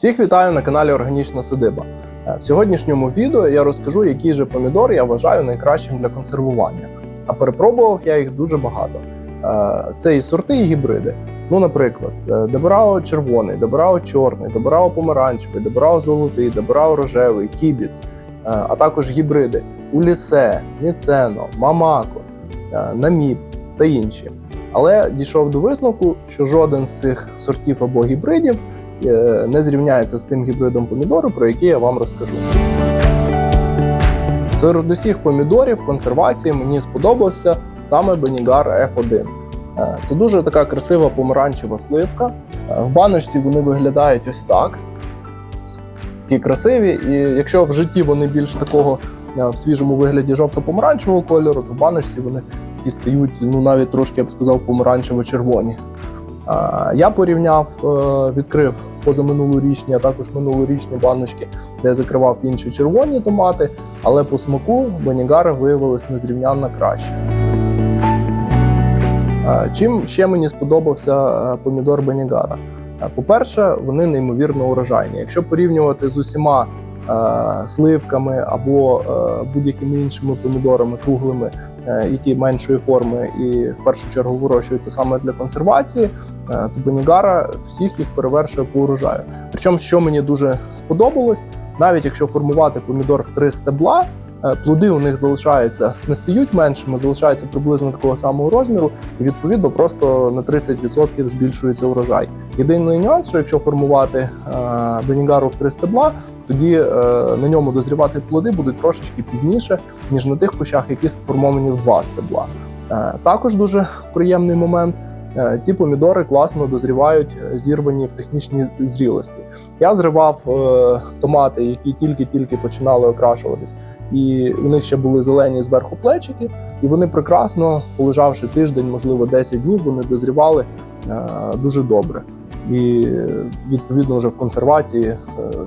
Всіх вітаю на каналі Органічна Садиба. Е, В сьогоднішньому відео я розкажу, який же помідор я вважаю найкращим для консервування. А перепробував я їх дуже багато. Е, Це і сорти, і гібриди. Ну, наприклад, е, червоний, Дебрао чорний, Дебрао помаранчевий, Дебрао золотий, Дебрао рожевий, кібіц, а також гібриди Улісе, Міцено, Мамако, Наміп та інші. Але дійшов до висновку, що жоден з цих сортів або гібридів не зрівняється з тим гібридом помідору, про який я вам розкажу. Серед усіх помідорів консервації мені сподобався саме Бенігар F1. Е, Це дуже така красива помаранчева сливка. Е, В баночці вони виглядають ось так. Такі красиві, і якщо в житті вони більш такого е, в свіжому вигляді жовто-помаранчевого кольору, то в баночці вони такі стають, ну навіть трошки я б сказав, помаранчево-червоні. Я порівняв, е, відкрив позаминулорічні, а також минулорічні баночки, де я закривав інші червоні томати, але по смаку Бенігара виявилось незрівнянно краще. Чим ще мені сподобався е, помідор Бенігара? Е, По-перше, вони неймовірно урожайні. Якщо порівнювати з усіма сливками або будь-якими іншими помідорами круглими, е, які меншої форми і в першу чергу вирощуються саме для консервації, е, то Бенігара всіх їх перевершує по урожаю. Причому, що мені дуже сподобалось, навіть якщо формувати помідор в три стебла, е, плоди у них залишаються, не стають меншими, залишаються приблизно такого самого розміру, і відповідно просто на 30% збільшується урожай. Єдиний нюанс, що якщо формувати бенігару в три стебла, тоді е, на ньому дозрівати плоди будуть трошечки пізніше, ніж на тих кущах, які сформовані в два стебла. Е, також дуже приємний момент. е, Ці помідори класно дозрівають, е, зірвані в технічній зрілості. Я зривав е, томати, які тільки-тільки починали окрашуватись, і у них ще були зелені зверху плечики, і вони прекрасно, полежавши тиждень, можливо, 10 днів, вони дозрівали е, дуже добре. І відповідно вже в консервації е,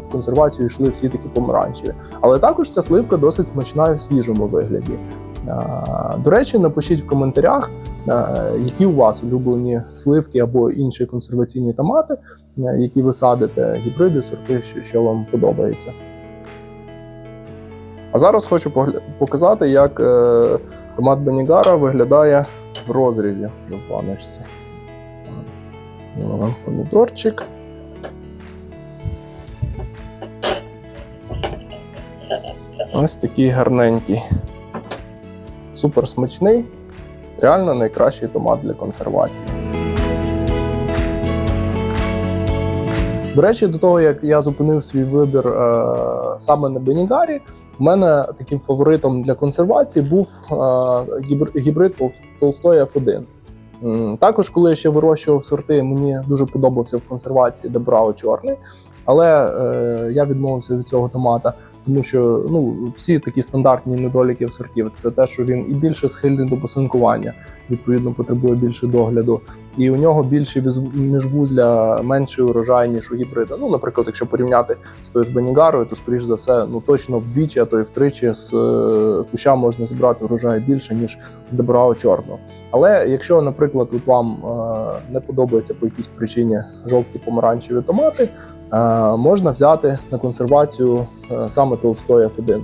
в консервацію йшли всі такі помаранчеві. Але також ця сливка досить смачна в свіжому вигляді. До речі, напишіть в коментарях, які у вас улюблені сливки або інші консерваційні томати, які ви садите, гібриди, сорти, що, вам подобається. А зараз хочу показати, як е, томат Бенігара виглядає в розрізі в баночці. Ну, Помідорчик. Ось такий гарненький. Супер смачний. Реально найкращий томат для консервації. До речі, до того як я зупинив свій вибір е, саме на Бенігарі, у мене таким фаворитом для консервації був е, гібрид Тол- Толстой F1. Також, коли я ще вирощував сорти, мені дуже подобався в консервації Дебрао чорний, але е, я відмовився від цього томата, тому що ну, всі такі стандартні недоліки в сортів це те, що він і більше схильний до посинкування, відповідно потребує більше догляду, і у нього більше міжвузля, менший урожай, ніж у гібрида. Ну, наприклад, якщо порівняти з тою ж Бенігарою, то скоріш за все, ну точно вдвічі, а то і втричі з е, куща можна зібрати урожай більше, ніж з Дебрао чорного. Але якщо, наприклад, от вам е, не подобається по якійсь причині жовті помаранчеві томати, можна взяти на консервацію е, саме Толстой F1.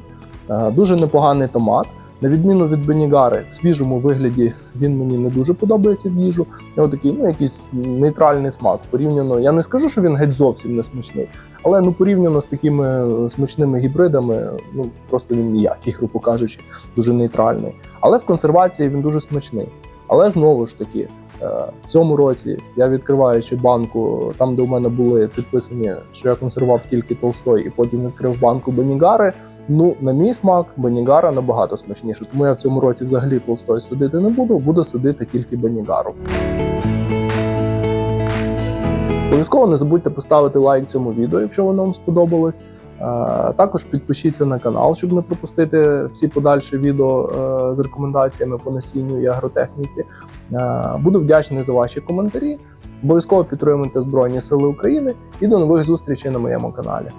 Е, дуже непоганий томат. На відміну від Бенігари, в свіжому вигляді він мені не дуже подобається в їжу. У нього такий ну, якийсь нейтральний смак. Порівняно, я не скажу, що він геть зовсім не смачний, але ну порівняно з такими е, смачними гібридами, ну просто він ніякий, грубо кажучи, дуже нейтральний. Але в консервації він дуже смачний. Але знову ж таки, е, в цьому році я відкриваючи банку, там де у мене були підписані, що я консервував тільки Толстой, і потім відкрив банку Бенігари. Ну, на мій смак, Бенігара набагато смачніше. Тому я в цьому році взагалі Толстой садити не буду, буду садити тільки Бенігару. Обов'язково не забудьте поставити лайк цьому відео, якщо воно вам сподобалось. Е, Також підпишіться на канал, щоб не пропустити всі подальші відео е, з рекомендаціями по насінню і агротехніці. Е, Буду вдячний за ваші коментарі. Обов'язково підтримуйте Збройні Сили України і до нових зустрічей на моєму каналі.